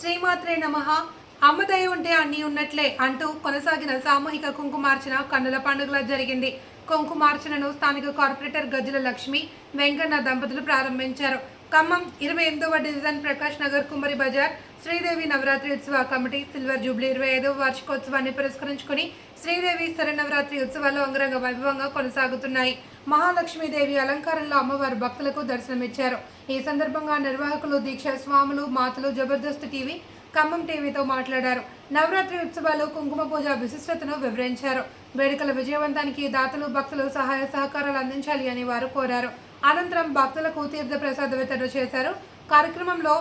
శ్రీమాత్రే నమ. అమ్మదయ ఉంటే అన్నీ ఉన్నట్లే అంటూ కొనసాగిన సామూహిక కుంకుమార్చన కన్నుల పండుగలా జరిగింది. కుంకుమార్చనను స్థానిక కార్పొరేటర్ గజ్జల లక్ష్మి వెంకన్న దంపతులు ప్రారంభించారు. ఖమ్మం ఇరవై ఎనిమిదవ డివిజన్ ప్రకాష్ నగర్ కుమరి బజార్ శ్రీదేవి నవరాత్రి ఉత్సవ కమిటీ సిల్వర్ జూబ్లీ ఇరవై ఐదవ వార్షికోత్సవాన్ని పురస్కరించుకుని శ్రీదేవి శరన్నవరాత్రి ఉత్సవాలు అంగరంగ వైభవంగా కొనసాగుతున్నాయి. మహాలక్ష్మీదేవి అలంకారంలో అమ్మవారు భక్తులకు దర్శనమిచ్చారు. ఈ సందర్భంగా నిర్వాహకులు దీక్ష స్వాములు మాతలు జబర్దస్త్ టీవీ ఖమ్మం టీవీతో మాట్లాడారు. నవరాత్రి ఉత్సవాలు కుంకుమ పూజ విశిష్టతను వివరించారు. వేడుకల విజయవంతానికి దాతలు భక్తులు సహాయ సహకారాలు అందించాలి అని వారు కోరారు. అనంతరం భక్తులకు తీర్థప్రసాద వితరణ చేశారు. కార్యక్రమంలో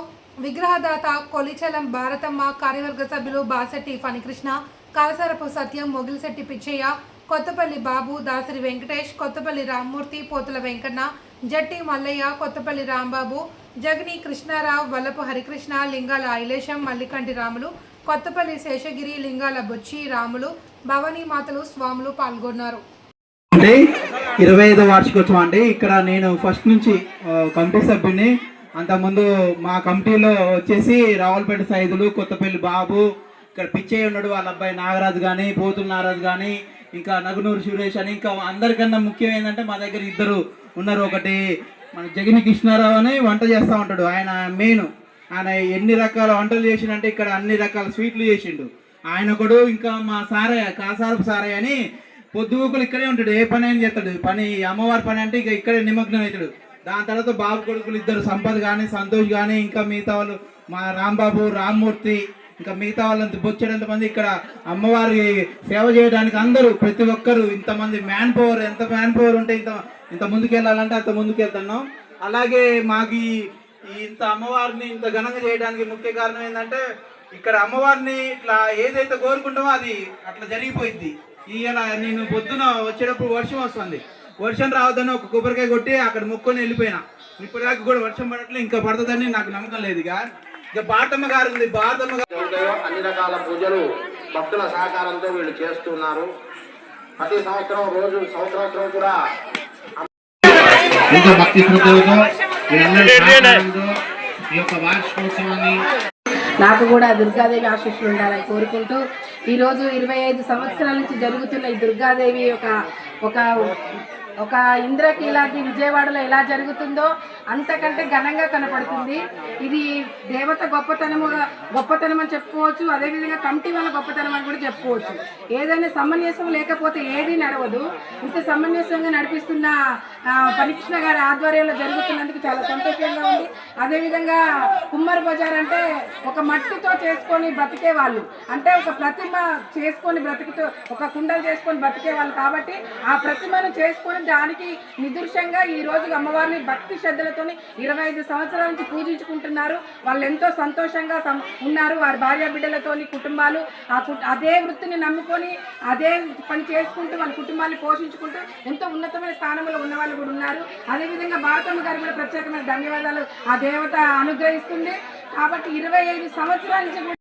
విగ్రహదాత కొలిచలం భారతమ్మ కార్యవర్గ సభ్యులు బాసెట్టి ఫణికృష్ణ కాలసరపు సత్యం మొగిలిశెట్టి పిచ్చయ్య కొత్తపల్లి బాబు దాసరి వెంకటేష్ కొత్తపల్లి రామ్మూర్తి పోతుల వెంకన్న జట్టి మల్లయ్య కొత్తపల్లి రాంబాబు జగని కృష్ణారావు వల్లపు హరికృష్ణ లింగాల ఐలేశం మల్లికంటి రాములు కొత్తపల్లి శేషగిరి లింగాల బొచ్చి రాములు భవానీ మాతలు స్వాములు పాల్గొన్నారు. ఇరవై ఐదో వార్షికోత్సవం అండి. ఇక్కడ నేను ఫస్ట్ నుంచి కమిటీ సభ్యుని అంతకుముందు మా కమిటీలో వచ్చేసి రావులపేట సైదులు కొత్తపల్లి బాబు ఇక్కడ పిచ్చయ్య ఉన్నాడు వాళ్ళ అబ్బాయి నాగరాజు కానీ పోతుల నాగరాజు కానీ ఇంకా నగునూరు సురేష్ అని ఇంకా అందరికన్నా ముఖ్యం ఏంటంటే మా దగ్గర ఇద్దరు ఉన్నారు. ఒకటి మన జగని కృష్ణారావు అని వంట చేస్తూ ఉంటాడు. ఆయన మెయిన్. ఆయన ఎన్ని రకాల వంటలు చేసిండంటే ఇక్కడ అన్ని రకాల స్వీట్లు చేసిండు. ఆయన ఒకడు ఇంకా మా సారయ్య కాసారపు సారయ్య అని పొద్దుగుకులు ఇక్కడే ఉంటాడు ఏ పని అని చేస్తాడు. పని అమ్మవారి పని అంటే ఇక ఇక్కడే నిమగ్నం అవుతాడు. దాని తర్వాత బాబు కొడుకులు ఇద్దరు సంపద కానీ సంతోష్ కానీ ఇంకా మిగతా వాళ్ళు మా రాంబాబు రామ్మూర్తి ఇంకా మిగతా వాళ్ళంత బొచ్చేటంత మంది ఇక్కడ అమ్మవారి సేవ చేయడానికి అందరూ ప్రతి ఒక్కరు ఇంతమంది మ్యాన్ పవర్ ఎంత మ్యాన్ పవర్ ఉంటే ఇంత ఇంత ముందుకెళ్ళాలంటే అంత ముందుకెళ్తున్నాం. అలాగే మాకు ఇంత అమ్మవారిని ఇంత ఘనంగా చేయడానికి ముఖ్య కారణం ఏంటంటే ఇక్కడ అమ్మవారిని ఇట్లా ఏదైతే కోరుకుంటామో అది అట్లా జరిగిపోయింది. ఇవాళ నేను పొద్దున వచ్చేటప్పుడు వర్షం వస్తుంది. వర్షం రావద్దని ఒక కొబ్బరికాయ కొట్టి అక్కడ మొక్కొని వెళ్ళిపోయినా. ఇప్పటిదాకా కూడా వర్షం పడట్లే ఇంకా పడుతుందని నాకు నమ్మకం లేదు ఇక. ఇక బాటమ్మ గారు ఉంది బాటమ్మ గారు అన్ని రకాల పూజలు భక్తుల సహకారంతో వీళ్ళు చేస్తున్నారు. ప్రతి సంవత్సరం రోజు సంవత్సరం కూడా ఎంతో భక్తి శ్రద్ధలతో మీరందరి సహకారంతో ఈ యొక్క వార్షికోత్సవాన్ని నాకు కూడా దుర్గాదేవి ఆశీస్సులు ఉండాలని కోరుకుంటూ ఈరోజు ఇరవై ఐదు సంవత్సరాల నుంచి జరుగుతున్న ఈ దుర్గాదేవి ఒక ఒక ఒక ఇంద్రకీలాది విజయవాడలో ఎలా జరుగుతుందో అంతకంటే ఘనంగా కనపడుతుంది. ఇది దేవత గొప్పతనము గొప్పతనం అని చెప్పుకోవచ్చు. అదేవిధంగా కమిటీ వాళ్ళ గొప్పతనం అని కూడా చెప్పుకోవచ్చు. ఏదైనా సమన్యాసం లేకపోతే ఏది నడవదు. ఇంత సమన్యాసంగా నడిపిస్తున్న ఆ, పరీక్షణ గారి ఆధ్వర్యంలో జరుగుతున్నందుకు చాలా సంతోషంగా ఉంది. అదేవిధంగా కుమ్మర్ బజార్ అంటే ఒక మట్టితో చేసుకొని బ్రతికే వాళ్ళు. అంటే ఒక ప్రతిమ చేసుకొని బ్రతుకుతూ ఒక కుండలు చేసుకొని బ్రతికే వాళ్ళు. కాబట్టి ఆ ప్రతిమను చేసుకొని దానికి నిదృశ్యంగా ఈ రోజు అమ్మవారిని భక్తి శ్రద్ధలతో ఇరవై ఐదు సంవత్సరాల నుంచి పూజించుకుంటున్నారు. వాళ్ళు ఎంతో సంతోషంగా ఉన్నారు. వారి భార్య బిడ్డలతోని కుటుంబాలు ఆ కు- అదే వృత్తిని నమ్ముకొని అదే పని చేసుకుంటూ వాళ్ళ కుటుంబాన్ని పోషించుకుంటూ ఎంతో ఉన్నతమైన స్థానంలో ఉన్న వాళ్ళు కూడా ఉన్నారు. అదేవిధంగా భారతమ్మ గారు కూడా ప్రత్యేకమైన ధన్యవాదాలు. ఆ దేవత అనుగ్రహిస్తుంది. కాబట్టి ఇరవై ఐదు సంవత్సరాల నుంచి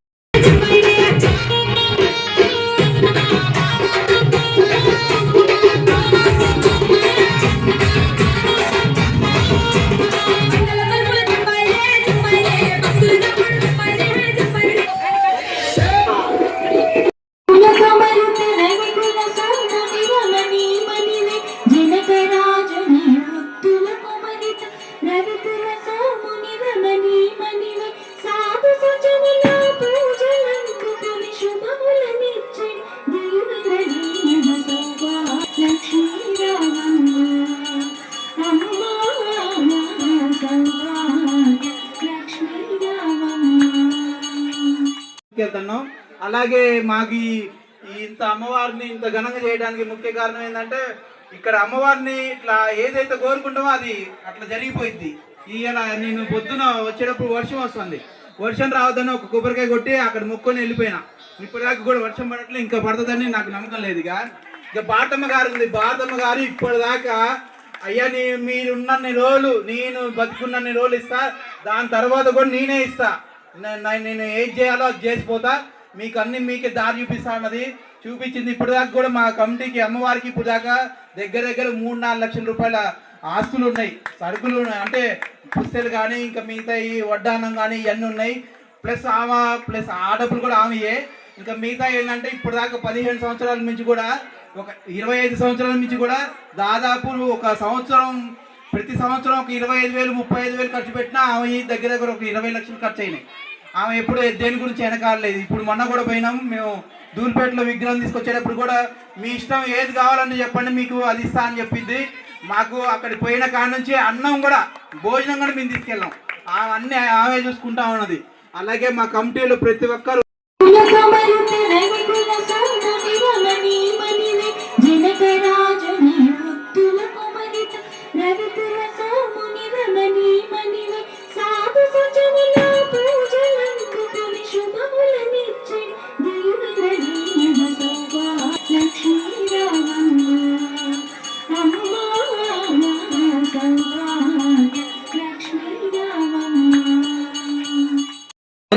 వెళ్తున్నాం అలాగే మాకు ఇంత అమ్మవారిని ఇంత ఘనంగా చేయడానికి ముఖ్య కారణం ఏంటంటే ఇక్కడ అమ్మవారిని ఇట్లా ఏదైతే కోరుకుంటామో అది అట్లా జరిగిపోయింది. ఇవాళ నేను పొద్దున వచ్చేటప్పుడు వర్షం వస్తుంది. వర్షం రావద్దని ఒక కొబ్బరికాయ కొట్టి అక్కడ మొక్కొని వెళ్ళిపోయినా. ఇప్పటిదాకా కూడా వర్షం పడట్లే ఇంకా పడుతుందని నాకు నమ్మకం లేదు. ఇక ఇక బాటమ్మ గారు ఉంది. బాటమ్మ గారు ఇప్పటిదాకా అయ్యా నీ మీరున్నన్ని రోజులు నేను బతికున్నన్ని రోజులు ఇస్తా. దాని తర్వాత కూడా నేనే ఇస్తా. నేను ఏం చేయాలో అది చేసిపోతా. మీకు అన్ని మీకే దారి చూపిస్తా ఉన్నది చూపించింది ఇప్పటిదాకా కూడా మా కమిటీకి అమ్మవారికి ఇప్పుడు దాకా దగ్గర దగ్గర మూడు నాలుగు లక్షల రూపాయల ఆస్తులు ఉన్నాయి. సరుకులు ఉన్నాయి. అంటే పుస్తలు కానీ ఇంకా మిగతా ఈ వడ్డానం కానీ ఇవన్నీ ఉన్నాయి. ప్లస్ ఆమె ప్లస్ ఆ డబ్బులు కూడా ఆమెయే. ఇంకా మిగతా ఏంటంటే ఇప్పుడు దాకా పదిహేను సంవత్సరాల నుంచి కూడా ఒక ఇరవై ఐదు సంవత్సరాల నుంచి కూడా దాదాపు ఒక సంవత్సరం ప్రతి సంవత్సరం ఒక ఇరవై ఐదు వేలు ముప్పై ఐదు వేలు ఖర్చు పెట్టినా ఆమె దగ్గర దగ్గర ఒక ఇరవై లక్షలు ఖర్చు అయినాయి. ఆమె ఎప్పుడు దేని గురించి వెనకాడలేదు. ఇప్పుడు మొన్న కూడా పోయినాం. మేము దూల్పేటలో విగ్రహం తీసుకొచ్చేటప్పుడు కూడా మీ ఇష్టం ఏది కావాలని చెప్పండి మీకు అది ఇస్తా అని చెప్పింది. మాకు అక్కడికి పోయిన కాడ నుంచి అన్నం కూడా భోజనం కూడా మేము తీసుకెళ్ళాం. ఆమె ఆమె చూసుకుంటా ఉన్నది. అలాగే మా కమిటీలో ప్రతి ఒక్కరు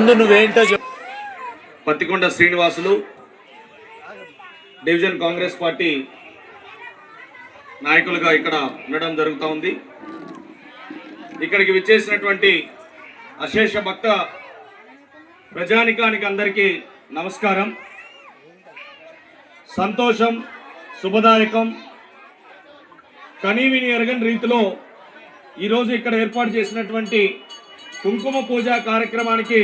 ముందు నువ్వేంటో పత్తికొండ శ్రీనివాసులు డివిజన్ కాంగ్రెస్ పార్టీ నాయకులుగా ఇక్కడ ఉండడం జరుగుతూ ఉంది. ఇక్కడికి విచ్చేసినటువంటి అశేష భక్త ప్రజానికానికి అందరికీ నమస్కారం. సంతోషం శుభదాయకం. కనీవిని ఎరగని రీతిలో ఈరోజు ఇక్కడ ఏర్పాటు చేసినటువంటి కుంకుమ పూజ కార్యక్రమానికి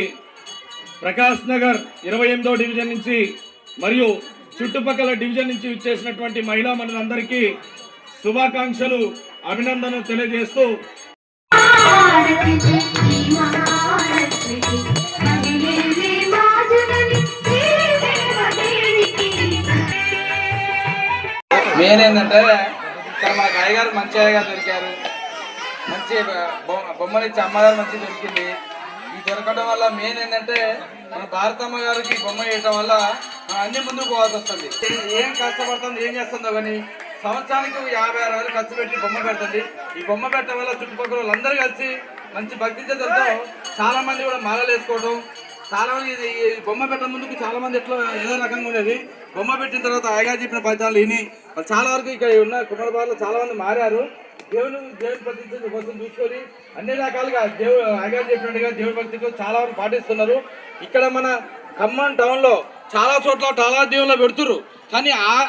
ప్రకాష్ నగర్ ఇరవై ఎనిమిదో డివిజన్ నుంచి మరియు చుట్టుపక్కల డివిజన్ నుంచి ఇచ్చేసినటువంటి మహిళా మనులందరికీ శుభాకాంక్షలు అభినందనలు తెలియజేస్తూ మహాలక్ష్మి మెయిన్ ఏంటంటే ఇక్కడ మనకు అయ్యగారు మంచి అయ్యగారు దొరికారు. మంచి బొమ్మలు ఇచ్చి అమ్మగారు మంచి దొరికింది. ఈ దొరకడం వల్ల మెయిన్ ఏంటంటే మన భారతమ్మ గారికి బొమ్మ వేయటం వల్ల అన్ని ముందుకు పోవాల్సి వస్తుంది. ఏం కష్టపడుతుంది ఏం చేస్తుందో కానీ సంవత్సరానికి యాభై ఆరు వేలు ఖర్చు పెట్టి బొమ్మ పెడుతుంది ఈ బొమ్మ పెట్టడం వల్ల చుట్టుపక్కల వాళ్ళందరూ కలిసి మంచి భక్తి శ్రద్ధలతో చాలా మంది కూడా మాలలు వేసుకోవడం చాలా మంది ఇది ఈ బొమ్మ పెట్టడం ముందుకు చాలా మంది ఎట్లా ఏదో రకంగా ఉండేది. బొమ్మ పెట్టిన తర్వాత ఆయగా చెప్పిన ఫలితాలు విని చాలా వరకు ఇక్కడ ఉన్న కుమారబాబులో చాలా మంది మారారు. దేవుని దేవుని ప్రతిష్ట కోసం చూసుకొని అన్ని రకాలుగా దేవుడు ఆయగా చెప్పినట్టుగా దేవుడి భక్తితో చాలా వరకు పాటిస్తున్నారు. ఇక్కడ మన ఖమ్మం టౌన్లో చాలా చోట్ల చాలా దేవుళ్ళు పెడుతురు కానీ ఆ-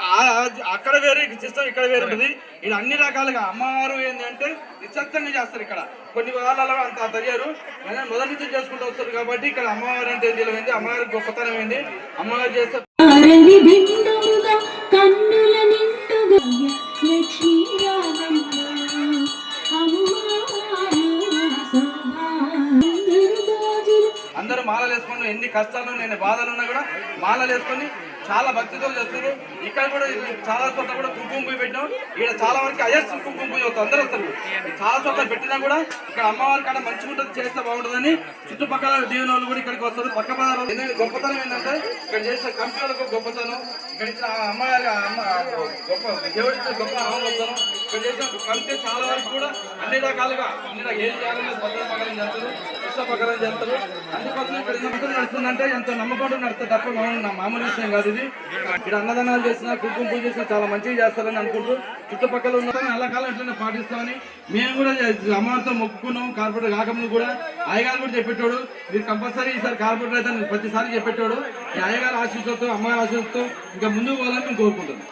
అక్కడ వేరే సిస్టమ్ ఇక్కడ వేరే ఉంటుంది ఇది అన్ని రకాలుగా అమ్మవారు ఏంటంటే నిశ్శబ్దంగా చేస్తారు ఇక్కడ. కొన్ని వాళ్ళలో అంత తెలియరు కానీ మొదటి నుంచి చేసుకుంటూ వస్తారు కాబట్టి ఇక్కడ అమ్మవారు అంటే తెలియదు. అమ్మవారి గొప్పతనం ఏంది అమ్మవారు చేస్తారు కన్నుల నిండుగా లక్ష్మీ మాలలు వేసుకొని ఎన్ని కష్టాలు నేను బాధలు ఉన్నా కూడా మాలలు వేసుకొని చాలా భక్తితో చేస్తారు ఇక్కడ కూడా చాలా చోట్ల కూడా కుంకుమ పూజ పెట్టినాం. ఇక్కడ చాలా వరకు అయ్యస్ కుంకుమ పూజ అవుతుంది అందరూ వస్తారు. చాలా చోట్ల పెట్టినా కూడా ఇక్కడ అమ్మవారి కాడ మంచిగా ఉంటుంది చేస్తే బాగుంటుందని చుట్టుపక్కల దేవుని వాళ్ళు కూడా ఇక్కడికి వస్తారు. పక్క పదాలు గొప్పతనం ఏంటంటే ఇక్కడ చేసిన కంపెనీలకు గొప్పతనం. ఇక్కడ ఇచ్చిన అమ్మగారి అమ్మ గొప్ప దేవుడి గొప్ప అమ్మ ఇక్కడ చేసిన కంపెనీ చాలా వరకు కూడా అన్ని రకాలుగా అన్ని ఏం చేయాలని భద్ర పక్కన చేస్తారు ఇష్ట చేస్తారు. అందుకోసం ఇక్కడ నమ్మకం నడుస్తుందంటే ఎంతో నమ్మకం నడుస్తుంది తప్ప మామూలు విషయం కాదు. ఇది ఇక్కడ అన్నదానాలు చేసినా కుంకుమ పూజ చేసినా చాలా మంచిగా చేస్తారని అనుకుంటూ చుట్టుపక్కల ఉన్న అలా కాలం ఎట్లనే పాటిస్తామని మేము కూడా అమ్మవారితో మొక్కుకున్నాం. కార్పొరేటర్ కాకముందు కూడా అయ్యగారు కూడా చెప్పేటోడు. మీరు కంపల్సరీ ఈసారి కార్పొరేటర్ అయితే ప్రతిసారి చెప్పేటోడు. ఈ అయ్యగారు ఆశీస్సులతో అమ్మగారి ఆశీస్సులతో ఇంకా ముందుకు పోవాలని మేము కోరుకుంటున్నాం.